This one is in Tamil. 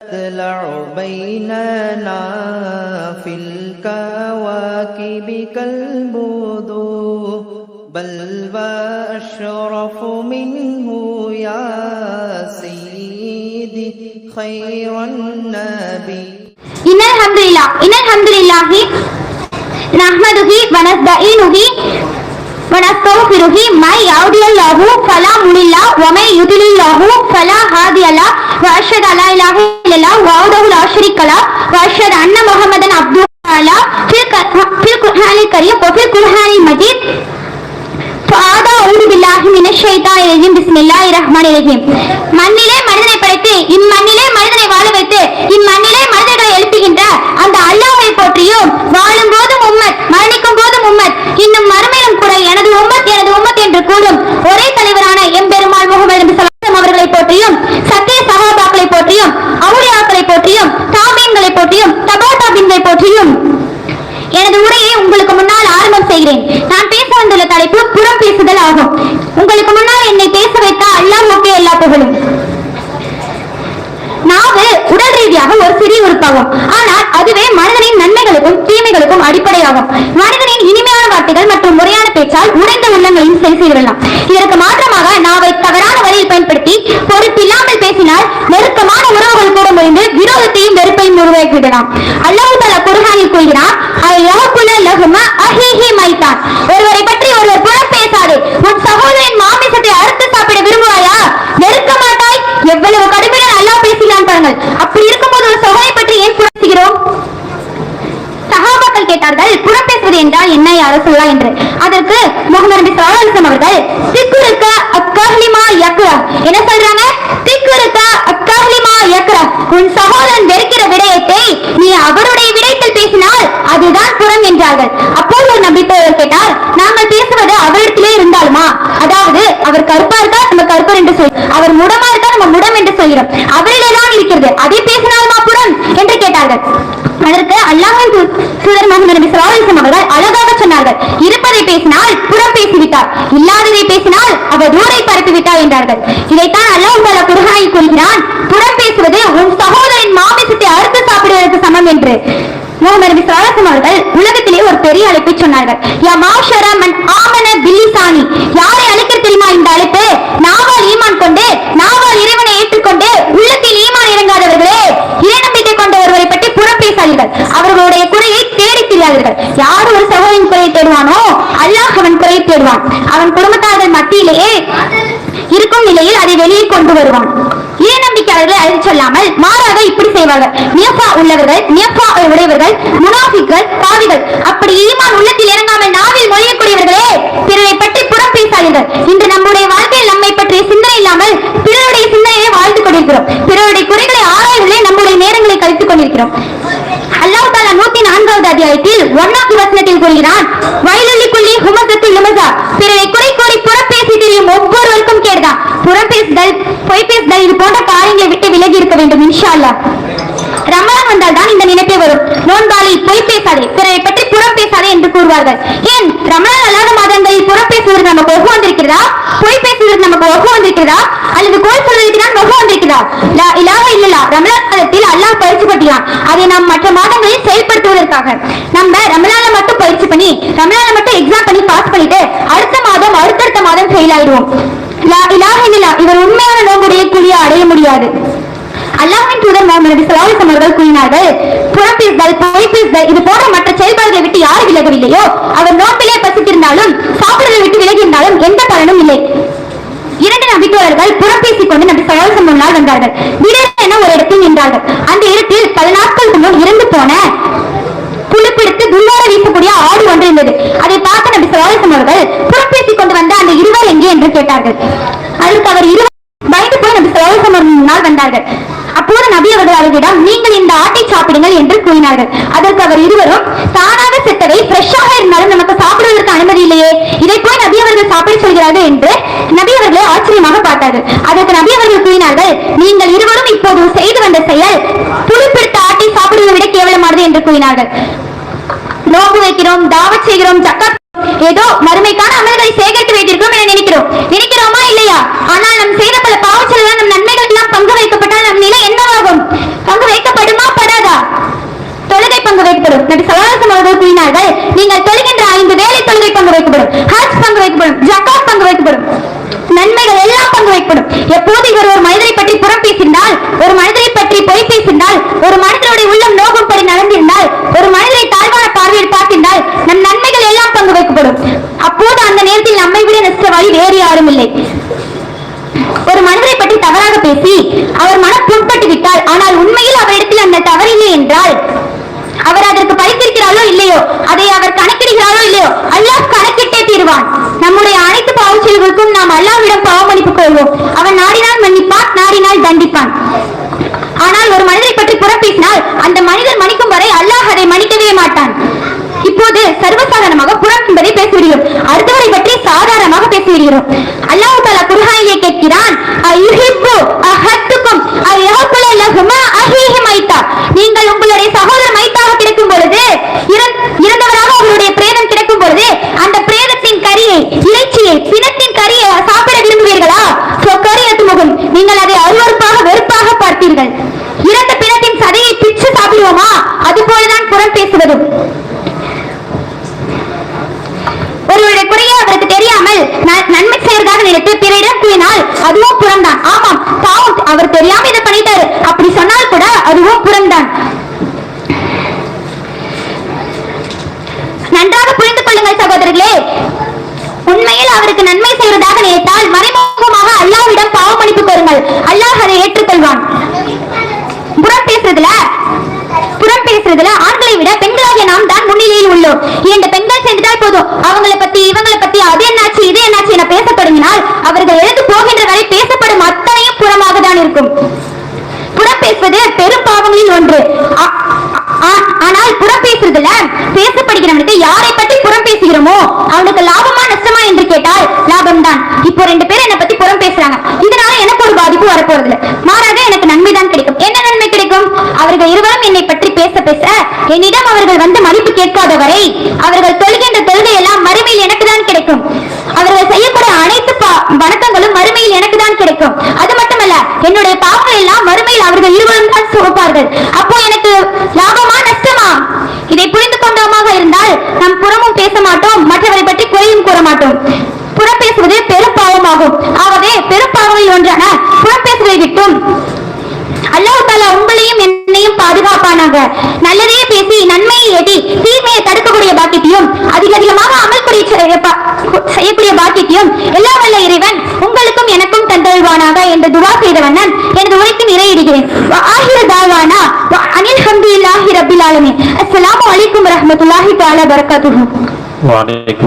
تطلع بيننا في الكواكب كالبدور بل وأشرف منه يا سيدي خير النبي. إن الحمد لله إن الحمد لله نحمده ونستعينه ونستغفره. من يهدي الله فلا مضل ومن يضلل الله فلا هادي له. وأشهد أن لا إله ಇರಲಿಲ್ಲ ವಾದವುಲ್ ಆಶರಿಕಲ ವರ್ಷದ ಅಣ್ಣ ಮೊಹಮ್ಮದನ ಅಬ್ದುಲ್ ಅಲಾ ಫಿಲ್ ಫಿಲ್ ಕುರ್ಹಾನಿ ಕರೀಂ ಫಿಲ್ ಕುರ್ಹಾನಿ ಮಜೀದ್ பாத அவுது பில்லாஹி மினஷைத்தான் ரஹீம் பிஸ்மில்லாஹி ரஹ்மான் ரஹீம். மண்ணிலே மனிதனை படைத்து இம்மண்ணிலே மனிதனை வாழ வைத்து செய்கிறேன் நான் பேச வந்துள்ள தலைப்பு புறம் பேசுதல் ஆகும். உங்களுக்கு முன்னால் என்னை பேச வைத்த ஓகே எல்லா புகழும். நாவு உடல் ரீதியாக ஒரு சிறிய உறுப்பாகும். ஆனால் அதுவே மனிதனின் நன்மைகளுக்கும் தீமைகளுக்கும் அடிப்படையாகும். மனிதனின் இனிமையான வார்த்தைகள் மற்றும் முறையான பேச்சால் உடைந்த உள்ளங்களையும் சரி செய்திடலாம். இதற்கு மாற்றமாக நாவை தவறான வழியில் பயன்படுத்தி பொறுப்பில்லாமல் பேசினால் நெருக்கமான உறவுகள் கூட முடிந்து விரோதத்தையும் வெறுப்பையும் உருவாக்கிவிடலாம். அல்லாஹ் தலா குர்ஹானில் கூறுகிறான் ஒருவரை பற்றி ஒருவர் புறம் பேசாதே உன் சகோதரன் மாமிசத்தை அறுத்து சாப்பிட விரும்புவாயா? நெருக்க மாட்டாய்? எவ்வளவு கடுமையான அல்லாஹ் பேசுகிறான் பாருங்கள். அப்படி இருக்கும்போது ஒரு சகோதரை பற்றி ஏன் புறத்துகிறோம் சகாபாக்கள் கேட்டார்கள் புறப்பேசுவது என்றால் என்ன யார சொல்லா என்று. அதற்கு முகமது நபி ஸல்லல்லாஹு அவர்கள் திக்குருக்க அக்காஹ்லிமா யக்ரா என்ன சொல்றாங்க? திக்குருக்க அக்காஹ்லிமா யக்ரா உன் சகோதரன் வெறுக்கிற விடயத்தை நீ அவருடைய விடயத்தில் பேசினால் அதுதான் புறம் என்றார்கள் அப்போது ஒரு நம்பிக்கையவர் கேட்டார் நாங்கள் பேசுவது அவரிடத்திலே இருந்தாலுமா அதாவது அவர் கருப்பா இருக்கா நம்ம கருப்பர் என்று சொல்லி அவர் முடமா இருக்கா நம்ம முடம் என்று சொல்கிறோம் அவரிலே தான் இருக்கிறது அதை பேசினாலுமா புறம் என்று கேட்டார்கள் அதற்கு அல்லாஹின் தூதர் முகமது நபி அவர்கள் அழகாக சொன்னார்கள். இருப்பதை பேசினால் புறம் பேசிவிட்டார். இல்லாததை பேசினால் அவர் ஊரை பரப்பி விட்டார் என்றார்கள். இதைத்தான் அல்லாஹ் தஆலா குர்ஆனில் கூறுகிறான் புறம் பேசுவது உன் சகோதரன் மாமிசத்தை அறுத்து சாப்பிடுவதற்கு சமம் என்று. முகமது நபி அவர்கள் உலகத்திலே ஒரு பெரிய அழைப்பை சொன்னார்கள். யா மாஷர மன் ஆமன பில்லிசானி யாரை அழைக்க தெரியுமா இந்த அழைப்பு நாவால் ஈமான் கொண்டு நாவால் இறைவனை ஏற்றுக்கொண்டு உள்ளத்தில் ஈமான் இறங்காதவர்களே இறை நம்பிக்கை கொண்ட ஒருவரை பற்றி புறம் பேசாதீர்கள் அவர்களுடைய குறையை தேடாதீர்கள் யார் ஒரு சகோதரின் குறையை தேடுவானோ அல்லாஹ் அவன் குறையை தேடுவான். அவன் குடும்பத்தார்கள் மத்தியிலேயே இருக்கும் நிலையில் அதை வெளியே கொண்டு வருவான். இறை நம்பிக்கையாளர்களை அறிந்து சொல்லாமல் மாறாக இப்படி செய்வார்கள். நியப்பா உள்ளவர்கள் நியப்பா உடையவர்கள் முனாஃபிக்கள் பாவிகள். அப்படி ஈமான் உள்ளத்தில் இறங்காமல் நாவில் மொழியக்கூடியவர்களே பிறரை பற்றி புறம் பேசாதீர்கள் இன்று நம்முடைய வாழ்க்கையில் நம்மை பற்றிய சிந்தனை இல்லாமல் பிறருடைய சிந்தனையை வாழ்ந்து கொண்டிருக்கிறோம். பிறருடைய குறைகளை ஆராய்வுகளே நம்முடைய நேரங்களை கழித்துக் கொண்டிருக்கிறோம். நூத்தி அத்தியாயத்தில் ஒன்னாவது வசனத்தில் கூறுகிறான் வயலுள்ளி குள்ளி ஹுமசத்தில் லுமசா பிறரை குறை கூறி புறப்பேசி தெரியும் ஒவ்வொருவருக்கும் கேடுதான். புறப்பேசுதல் பேசுதல் இது போன்ற காரியங்களை விட்டு விலகி இருக்க வேண்டும் இன்ஷா அல்லா ரமலான் வந்தால் தான் இந்த நினைப்பே வரும். நோன்பாளி பொய் பேசாதே பிறரை பற்றி புறம் பேசாதே என்று கூறுவார்கள். ஏன்? ரமலான் அல்லாத மாதங்களில் புறம் பேசுவது நமக்கு ஒப்பு வந்திருக்கிறதா? பொய் பேசுவது நமக்கு ஒப்பு வந்திருக்கிறதா? அல்லது கோல் சொல்வதற்கு தான் ஒப்பு வந்திருக்கிறதா? லா இல்லலா இல்லல்லா ரமலான் காலத்தில் அல்லாஹ் பயிற்சி பட்டியான் அதை நாம் மற்ற மாதங்களில் பண்றதுக்காக நம்ம ரமலால மட்டும் பயிற்சி பண்ணி ரமலால மட்டும் எக்ஸாம் பண்ணி பாஸ் பண்ணிட்டு அடுத்த மாதம் அடுத்தடுத்த மாதம் ஃபெயில் ஆயிடுவோம். இவர் உண்மையான நோம்புடைய குழியை அடைய முடியாது. அல்லாஹின் தூதர் முகமது நபி அவர்கள் கூறினார்கள் புறம் பேசுதல் இது போன்ற மற்ற செயல்பாடுகளை விட்டு யார் விலகவில்லையோ? அவர் நோம்பிலே பசித்திருந்தாலும் சாப்பிடுவதை விட்டு விலகியிருந்தாலும் எந்த பலனும் இல்லை. இரண்டு நம்பிக்கையாளர்கள் புறப்பேசிக் கொண்டு நம்பி ஸல்லல்லாஹு அலைஹி வஸல்லம் முன்னால் வந்தார்கள். திடீரென ஒரு இடத்தில் நின்றார்கள். அந்த இடத்தில் பல நாட்களுக்கு முன் இறந்து போன பார்த்த புறப்பேசிக் கொண்டு வந்த அந்த இருவர் எங்கே என்று கேட்டார்கள். அதற்கு அவர் இருவர் பயந்து போய் நபி ஸல்லல்லாஹு முன்னால் வந்தார்கள். அப்போது நபி அவர்கள் அவர்களிடம் நீங்கள் இந்த ஆட்டை சாப்பிடுங்கள் என்று கூறினார்கள். அதற்கு அவர் இருவரும் தானாக செத்தவை ஃப்ரெஷ்ஷாக இருந்தாலும் நமக்கு சாப்பிடுவதற்கு அனுமதி இல்லையே. இதை போய் நபி அவர்கள் சாப்பிட சொல்கிறார்கள் என்று நபி அவர்களை ஆச்சரியமாக பார்த்தார்கள். அதற்கு நபி அவர்கள் கூறினார்கள் நீங்கள் இருவரும் இப்போது செய்து வந்த செயல் புளிப்பிடித்த ஆட்டை சாப்பிடுவதை விட கேவலமானது என்று கூறினார்கள். நோம்பு வைக்கிறோம் தாவச் செய்கிறோம் ஜக்கா ஏதோ மறுமைக்கான அமல்களை சேகரித்து வைத்திருக்கிறோம் என நினைக்கிறோம். நினைக்கிறோமா இல்லையா? ஆனால் நம் செய்த பல பாவச்சல் நம் நன்மைகள் எல்லாம் பங்கு வைக்கப்பட்டால் நம் நிலை என்னவாகும்? பங்கு வைக்கப்படுமா? படாதா? தொழுகை பங்கு வைக்கப்படும். நபி சலாசம் அவர்கள் கூறினார்கள் நீங்கள் தொழுகின்ற ஐந்து வேலை தொழுகை பங்கு வைக்கப்படும். ஹஜ் பங்கு வைக்கப்படும். ஜக்காத் பங்கு வைக்கப்படும். நன்மைகள் எல்லாம் பங்கு வைக்கப்படும். எப்போது இவர் ஒரு மனிதரை பற்றி புறம் பேசினால் ஒரு மனிதரை பற்றி பொய் பேசினால் ஒரு மனிதனுடைய உள்ளம் நோகம் படி நடந்திருந்தால் ஒரு மனிதரை தாழ்வான வழி வேறு யாரும் இல்லை ஒரு மனிதரை பற்றி தவறாக பேசி அவர் மனம் புண்பட்டு விட்டால் ஆனால் உண்மையில் அவரிடத்தில் அந்த தவறு இல்லை என்றால்? அவர் அதற்கு பறித்திருக்கிறாரோ இல்லையோ? அதை அவர் கணக்கிடுகிறாரோ இல்லையோ? அல்லாஹ் கணக்கிட்டே தீர்வான். நம்முடைய அனைத்து பாவச்செயல்களுக்கும் நாம் அல்லாவிடம் பாவ மன்னிப்பு கொள்வோம் அவன் நாடினால் மன்னிப்பான் நாடினால் தண்டிப்பான். ஆனால் ஒரு மனிதரை பற்றி புறப்பேசினால் அந்த மனிதர் மன்னிக்கும் வரை அல்லாஹ் அதை மன்னிக்கவே மாட்டான். இப்போது சர்வசாதாரணமாக குரான் என்பதை பேசிவிடுகிறோம் அடுத்தவரை பற்றி சாதாரணமாக பேசிவிடுகிறோம் அல்லாஹ் தாலா குர்ஹானிலே கேட்கிறான் நீங்கள் உங்களுடைய சகோதரர் செய்வதாக பிறரிடம் கூறினால் அதுவும் புறம்தான். ஆமாம் பாவம் அவர் தெரியாம இதை பண்ணிட்டாரு. அப்படி சொன்னால் கூட அதுவும் புறம்தான். நன்றாக புரிந்து கொள்ளுங்கள் சகோதரர்களே. உண்மையில் அவருக்கு நன்மை செய்வதாக நினைத்தால் மறைமுகமாக அல்லாவிடம் பாவ மன்னிப்பு கோருங்கள். அல்லாஹ் அதை ஏற்றுக்கொள்வான். புறம் பேசுறதுல புறம் பேசுறதுல ஆண்களை விட பெண்களாகிய நாம் தான் முன்னிலையில் உள்ளோம். இரண்டு பெண்கள் சேர்ந்து போதும் அவங்கள பத்தி இவங்கள பத்தி அது என்னாச்சு இது என்னாச்சு என தொடங்கினால் அவர்கள் எழுந்து போகின்ற வரை பேசப்படும் அத்தனையும் புறமாக தான் இருக்கும். புறம் பேசுவது பெரும் பாவங்களில் ஒன்று. ஆனால் புறம் பேசுறதுல பேசப்படுகிறவனுக்கு யாரை பற்றி புறம் பேசுகிறோமோ அவனுக்கு லாபமா நஷ்டமா என்று கேட்டால் லாபம் தான் இப்போ ரெண்டு பேரும் என்னை பத்தி புறம் பேசுறாங்க இதனால எனக்கு ஒரு பாதிப்பு வரப்போறது இல்ல மாறாக எனக்கு நன்மை தான் கிடைக்கும். என்ன நன்மை கிடைக்கும்? அவர்கள் இருவரும் என்னை பற்றி பேச பேச என்னிடம் அவர்கள் வந்து மதிப்பு கேட்காத வரை அவர்கள் தொழுகை எல்லாம் மறுமையில் எனக்கு தான் கிடைக்கும் அவர்கள் செய்யக்கூடிய அனைத்து பா- வணக்கங்களும் மறுமையில் எனக்கு தான் கிடைக்கும் அது மட்டுமல்ல என்னுடைய பாவங்கள் எல்லாம் மறுமையில் அவர்கள் இருவரும் தான் அப்போ எனக்கு லாபமா நஷ்டமா? இதை புரிந்து கொண்டோமாக இருந்தால் நாம் புறமும் பேச மாட்டோம் மற்றவரை பற்றி குறையும் கூற மாட்டோம். புறம் பேசுவது பெரும் பாவமாகும். ஆகவே பெரும் பாவங்களில் ஒன்றான புறம் பேசுவதை விட்டும். அல்லாஹ் தாலா உங்களையும் என்னையும் பாதுகாப்பானாக. நல்லதையே பேசி நன்மையை எதி தீமையை தடுக்கக்கூடிய பாக்கியத்தையும் அதிக அதிகமாக அமல் العالمين. السلام عليكم ورحمة الله تعالى وبركاته. وعليكم